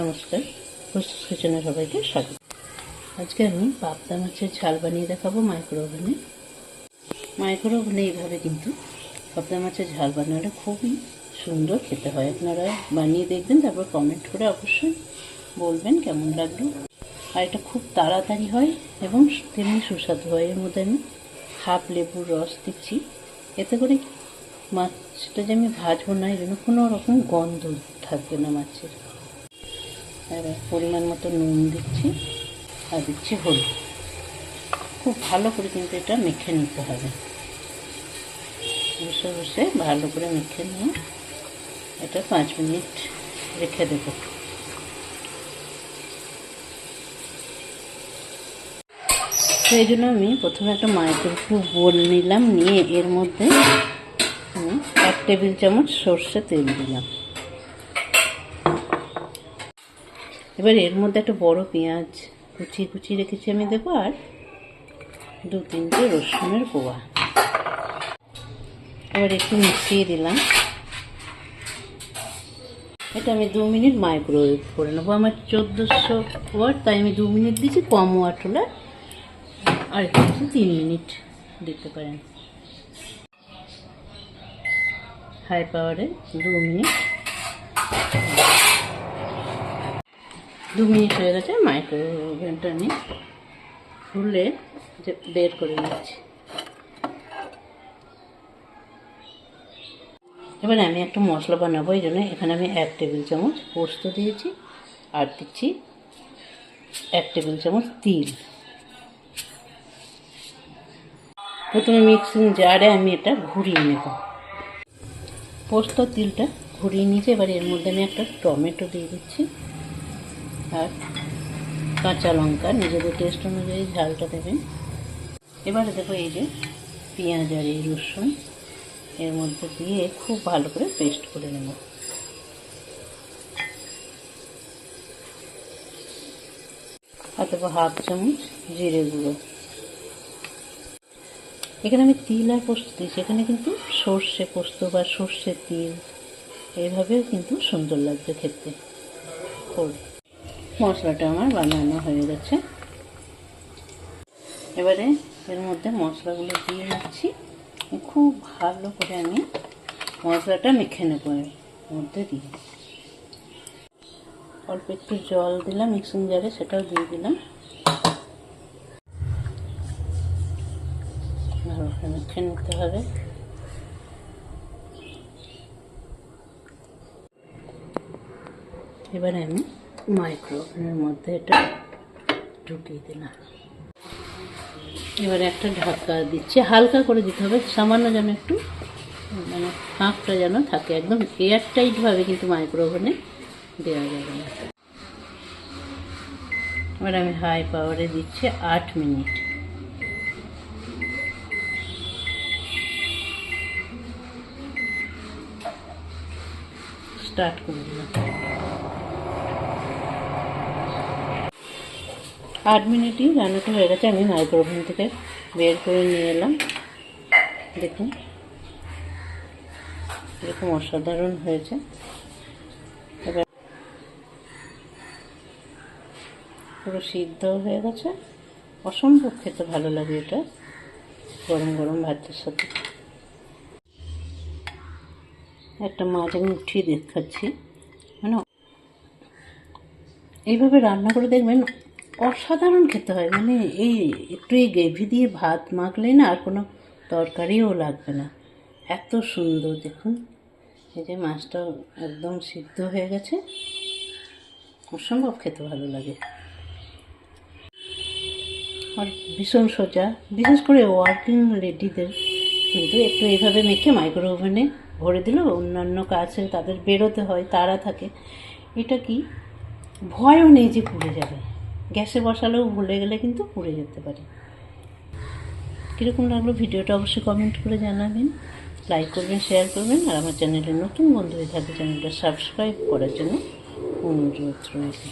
নমস্কার। প্রস্তুত কিচেনে সবাইকে স্বাগত। আজকে আমি পাবদা মাছের ঝাল বানিয়ে দেখাবো মাইক্রো ওভেনে মাইক্রো ওভেনে এইভাবে কিন্তু পাবদা মাছের ঝাল বানালে খুবই সুন্দর খেতে হয়। আপনারা বানিয়ে দেখবেন, তারপর কমেন্ট করে অবশ্যই বলবেন কেমন লাগল। আর এটা খুব তাড়াতাড়ি হয় এবং তেমনি সুস্বাদু হয়। এর মধ্যে আমি হাফ লেবুর রস দিচ্ছি। এতে করে মাছটা যে আমি ভাজবো না এই জন্য কোনো রকম গন্ধ থাকবে না মাছের। এবার পরিমাণ মতো নুন দিচ্ছি, আর দিচ্ছি হলুদ। খুব ভালো করে কিন্তু এটা মেখে নিতে হবে। বসে বসে ভালো করে মেখে নিয়ে এটা পাঁচ মিনিট রেখে দেবো। তো এই জন্য আমি প্রথমে একটা মাইক্রোফোন বোল নিলাম, নিয়ে এর মধ্যে এক টেবিল চামচ সর্ষে তেল দিলাম। এবার এর মধ্যে একটা বড় পেঁয়াজ কুচি কুচি রেখেছি আমি দেবো আর দু তিনটে রসুনের কোয়া। এবার একটু মিশিয়ে দিলাম। এটা আমি দু মিনিট মাইক্রোওয়েভ করে নেব। আমার চোদ্দোশো ওয়াট, তাই আমি দু মিনিট দিয়েছি কম ওয়াট হলে আর একটু তিন মিনিট দিতে পারেন। হাই পাওয়ারে দু মিনিট দু মিনিট হয়ে গেছে মাইক্রো ওভেনটা আমি খুলে বের করে নিচ্ছি। এবারে আমি একটা মশলা বানাবো, এই জন্য এখানে আমি এক টেবিল চামচ পোস্ত দিয়েছি আর দিচ্ছি এক টেবিল চামচ তিল। প্রথমে মিক্সিং জারে আমি এটা ঘুরিয়ে নেব। পোস্ত তিলটা ঘুরিয়ে নিয়েছি, এবার এর মধ্যে আমি একটা টমেটো দিয়ে দিচ্ছি। আর কাঁচা লঙ্কা, নিজেদের টেস্ট অনুযায়ী ঝালটা দেবেন। এবারে দেখো এই যে পেঁয়াজ আর এই রসুন, এর মধ্যে দিয়ে খুব ভালো করে পেস্ট করে নেব। দেবো হাফ চামচ জিরে গুঁড়ো। এখানে আমি তিল আর পোস্ত দিয়েছি, এখানে কিন্তু সর্ষে পোস্ত বা সর্ষে তিল এইভাবেও কিন্তু সুন্দর লাগবে খেতে। করবে মশলাটা আমার বানানো হয়ে গেছে। এবারে এর মধ্যে মশলাগুলো দিয়ে নিচ্ছি খুব ভালো করে আমি মশলাটা মেখে নেব এর মধ্যে দিয়ে। অল্প একটু জল দিলাম, মিক্সিং জারে সেটাও দিয়ে দিলাম। ভালো করে মেখে নিতে হবে। এবারে আমি মাইক্রো ওভেনের মধ্যে এটা ঢুকিয়ে দিলাম। এবারে একটা ঢাকা দিচ্ছি। হালকা করে দিতে হবে। সামান্য যেন একটু মানে ফাঁকটা যেন থাকে। একদম এয়ার টাইটভাবে কিন্তু মাইক্রো ওভেনে দেওয়া যাবে না। এবার আমি হাই পাওয়ারে দিচ্ছি আট মিনিট। স্টার্ট করে দিলাম। আট মিনিটই রান্নাটা হয়ে গেছে, আমি মাইক্রোওভেন থেকে বের করে নিয়ে এলাম। দেখুন, এরকম অসাধারণ হয়েছে। এবার পুরো সিদ্ধ হয়ে গেছে। অসম্ভব খেতে ভালো লাগে এটা, গরম গরম ভাতের সাথে। একটা মাছ আমি উঠিয়ে দেখাচ্ছি। মানে এইভাবে রান্না করে দেখবেন অসাধারণ খেতে হয়। মানে এই একটু এই গ্রেভি দিয়ে ভাত মাখলে না আর কোনো তরকারিও লাগবে না। এত সুন্দর, দেখুন। এই যে মাছটা একদম সিদ্ধ হয়ে গেছে। অসম্ভব খেতে ভালো লাগে। আর ভীষণ সোজা, বিশেষ করে ওয়ার্কিং লেডিদের। কিন্তু একটু এইভাবে মেখে মাইক্রো ওভেনে ভরে দিলেও অন্যান্য কাছে তাদের বেরোতে হয়, তারা থাকে। এটা কি? ভয়ও নেই যে পুড়ে যাবে। গ্যাসে বসালেও ভুলে গেলে কিন্তু পুড়ে যেতে পারে। কীরকম লাগল ভিডিওটা অবশ্যই কমেন্ট করে জানাবেন লাইক করবেন শেয়ার করবেন, আর আমার চ্যানেলে নতুন বন্ধু হয়ে থাকবে চ্যানেলটা সাবস্ক্রাইব করার জন্য অনুরোধ রয়েছে